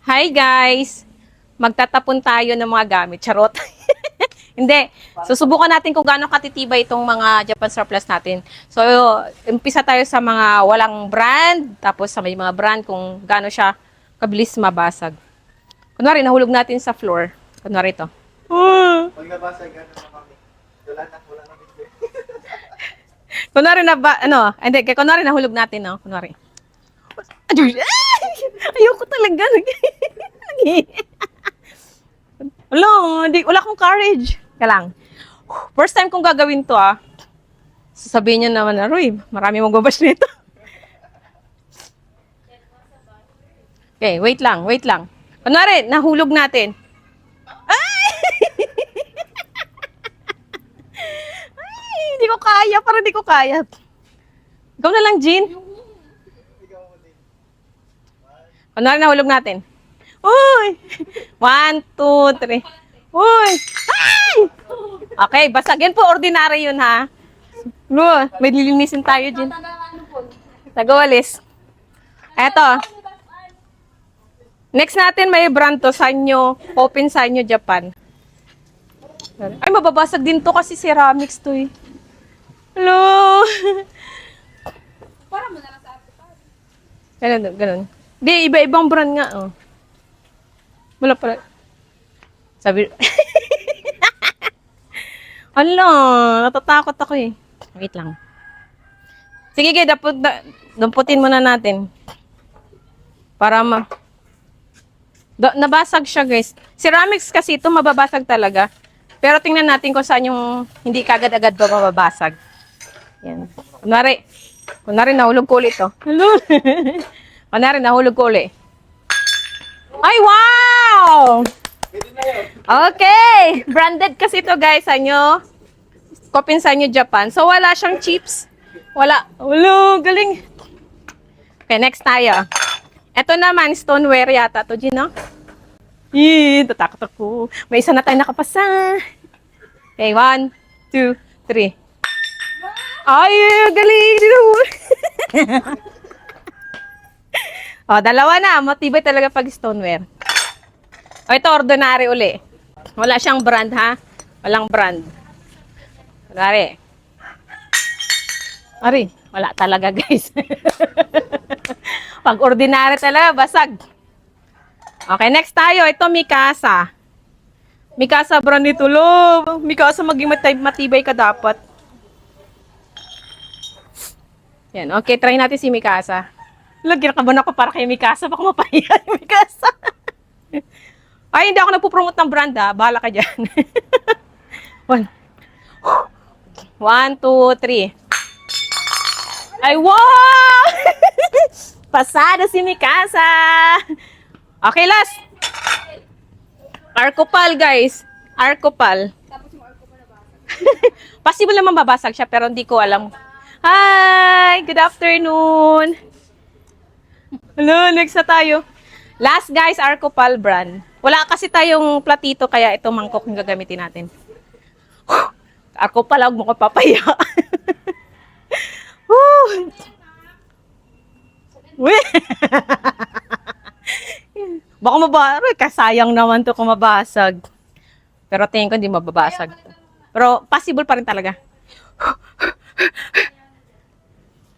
Hi guys! Magtatapon tayo ng mga gamit. Charot. Hindi. Susubukan natin kung gaano katitibay itong mga Japan surplus natin. So, umpisa tayo sa mga walang brand, tapos sa may mga brand kung gaano siya kabilis mabasag. Kunwari, nahulog natin sa floor. Kunwari ito. Pag nabasa, gano'n na kami. Wala na, wala na. Kunwari na ba, ano, hindi, kunwari nahulog natin, no? Kunwari. Ayoko talaga. Wala, hindi, wala akong courage. Kaya lang. First time kong gagawin to, ah. Sasabihin niyo naman na, Roy, marami magbabash nito. Okay, wait lang, wait lang. Kunwari, nahulog natin. Ay, hindi ko kaya, parang hindi ko kaya. Ikaw na lang, Jean. Kunwari nahulog natin. Uy! One, two, three. Uy! Ay! Okay, basag. Yan po, ordinary yun, ha? Lo, may lilinisin tayo, Jean. Tagawalis. Eto. Next natin, may brand to, Sanyo. Open Sanyo, Japan. Ay, mababasag din to kasi ceramics to, eh. Hello! Ganun, ganun. Di, iba-ibang brand nga, oh. Wala pala. Sabi, Ala, natatakot ako eh. Wait lang. Sige, kaya daput, da, damputin muna natin. Para ma... Da, nabasag siya, guys. Ceramics kasi ito, mababasag talaga. Pero tingnan natin kung saan yung hindi kagad-agad ba mababasag. Yan. Kunwari, kunwari nahulog ko ulit to. Hello. kunwari nahulog ko ulit. Ay, wow! Okay! Branded kasi ito guys, sanyo. Kopin sanyo Japan. So, wala siyang chips. Wala. Ulo, galing. Okay, next tayo. Ito naman, stoneware yata to, Gino. Yee, tatakot ako. May isa na tayo nakapasa. Okay, one, two, three. Ay, galing! oh, dalawa na. Matibay talaga pag stoneware. O, ito, ordinary uli. Wala siyang brand, ha? Walang brand. Kunwari. Ari, wala talaga, guys. Pag ordinary talaga, basag. Okay, next tayo. Ito, Mikasa. Mikasa brand nito, love. Mikasa maging matibay ka dapat. Yan, okay, try natin si Mikasa. Lagyan ka ba ako para kay Mikasa? Baka mapahiya yung Mikasa. Ay, hindi ako nagpo-promote ng brand ha. Bahala ka dyan. One. One, two, three. Ay, wow! Pasada si Mikasa! Okay, last. Arcopal, guys. Arcopal. Possible naman babasag siya, pero hindi ko alam. Hi! Good afternoon! Hello, next na tayo. Last guys, Arcopal brand. Wala kasi tayong platito kaya ito mangkok yung gagamitin natin. Arcopal, huwag mo ko papaya. Baka mabasag. Kasayang naman to kung mabasag. Pero tingin ko hindi mababasag. Pero possible pa rin talaga.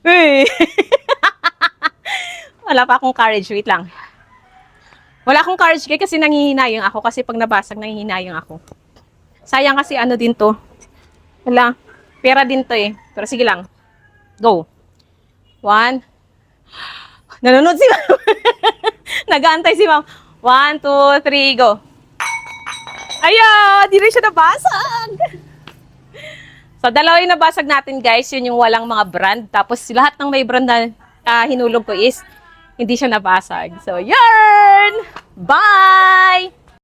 Hey! Wala pa akong courage. Wait lang. Wala akong courage kaya kasi nangihinayang ako kasi pag nabasag nangihinayang ako. Sayang kasi ano din to. Wala. Pera din to eh. Pero sige lang. Go. One. Nanonood si ma'am. Nag-aantay si ma'am. One, two, three, go. Ayaw! Di rin siya nabasag. So, dalawa yung nabasag natin, guys. Yun yung walang mga brand. Tapos, lahat ng may brand na ah, hinulog ko is hindi siya nabasag. So, yarn! Bye!